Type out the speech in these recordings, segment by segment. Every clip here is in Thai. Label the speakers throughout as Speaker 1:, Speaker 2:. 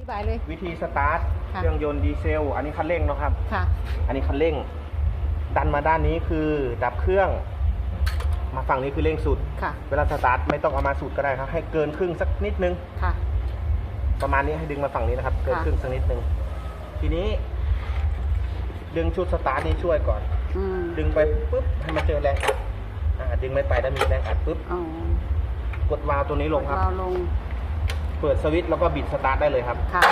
Speaker 1: ธิบายเลย
Speaker 2: วิธีสตาร์ท
Speaker 1: ค่ะ
Speaker 2: เครื่องยนต์ดีเซล อันนี้คันเร่งเนาะครับ
Speaker 1: ค่ะ
Speaker 2: อันนี้คันเร่ง ดันมาด้านนี้คือดับเครื่อง มาฝั่งนี้คือเร่งสุด
Speaker 1: ค่ะ
Speaker 2: เวลาสตาร์ทไม่ต้องเอามาสุดก็ได้ครับ ให้เกินครึ่งสักนิดนึง
Speaker 1: ค่ะ
Speaker 2: ประมาณนี้ให้ดึงมาฝั่งนี้นะครับ เกิน
Speaker 1: ค่ะ
Speaker 2: ครึ่งสักนิดนึง ทีนี้ ดึงชุดสตาร์ทนี้ช่วยก่อน
Speaker 1: อืม
Speaker 2: ดึงไปปุ๊บให้มันเจอแรงอัดอ่าดึงไม่ไปแล้วมีแรงอัดปุ๊บ
Speaker 1: อ๋อก
Speaker 2: ดวาล์วตัวนี้ลงครับ
Speaker 1: เราลง
Speaker 2: เปิดสวิตช์แล้วก็บิดสตาร์ทได้เลยครับ
Speaker 1: ค่ะ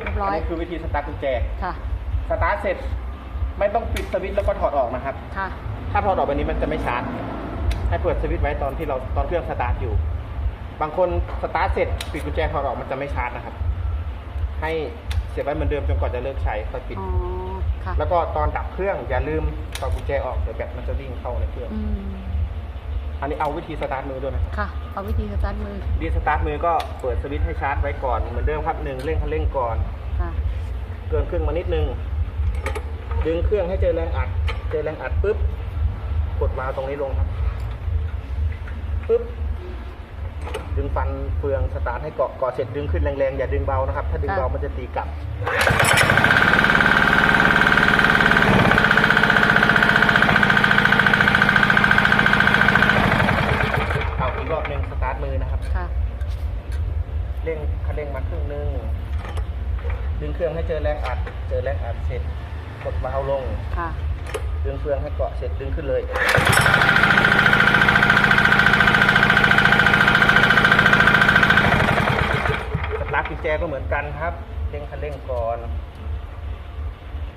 Speaker 1: เรียบร้
Speaker 2: อั
Speaker 1: อนย
Speaker 2: นี้คือวิธีสตาร์ทกุญแจ
Speaker 1: ค่ะ
Speaker 2: สตาร์ทเสร็จไม่ต้องปิดสวิตช์แล้วก็ถอดออกนะครับ
Speaker 1: ค่ะ
Speaker 2: ถ้าถอดออกแบบนี้มันจะไม่ชาร์จ ให้เปิดสวิตช์ไว้ตอนที่เราตอนเครื่องสตาร์ทอยู่ บางคนสตาร์ทเสร็จปิดกุญแจถอดออกมันจะไม่ชาร์จนะครับ ให้เสียบไว้เหมือนเดิมจนกว่าจะเลิกใช้ค่อยปิด
Speaker 1: อ๋อค่ะ
Speaker 2: แล้วก็ตอนดับเครื่องอย่าลืมต่อกุญแจออกเดี๋ยวแบตมันจะวิ่งเข้าในเครื่อง
Speaker 1: อืม
Speaker 2: อันนี้เอาวิธีสตาร์ทมือด้วยนะครับ
Speaker 1: ค่ะเอาวิธีสตาร์ทมือ
Speaker 2: ดีสตาร์ทมือก็เปิดสวิตช์ให้ชาร์จไว้ก่อนเหมือนเดิมครับหนึ่งเร่งคันเร่งก่อน
Speaker 1: ค่ะ
Speaker 2: เกินเครื่องมานิดนึง ดึงเครื่องให้เจอแรงอัด เจอแรงอัดปุ๊บ กดวาล์วตรงนี้ลงครับปุ๊บ ดึงฟันเฟืองสตาร์ทให้เกาะเกาะเสร็จดึงขึ้นแรงๆ อย่าดึงเบานะครับ ถ้าดึงเบา
Speaker 1: ค่ะ
Speaker 2: มันจะตีกลับ เอาอีกรอบหนึ่งสตาร์ทมือนะครับ
Speaker 1: ค่ะ
Speaker 2: เร่งคันเร่งมาครึ่งหนึง ดึงเครื่องให้เจอแรงอัด เจอแรงอัดเสร็จกดวาล์วลง
Speaker 1: ค่ะ
Speaker 2: ดึงเฟืองให้เกาะเสร็จดึงขึ้นเลยส ตาร์ทกุญแจก็เหมือนกันครับเร่งคันเร่งก่อน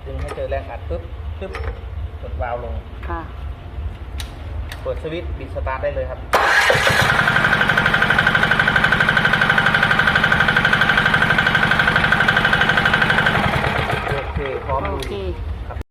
Speaker 2: ดึงให้เจอแรงอัดปุ๊บปุ๊บกดวาล์วลง
Speaker 1: ค่ะ
Speaker 2: เปิดสวิตช์บิดสตาร์ทได้เลยครับ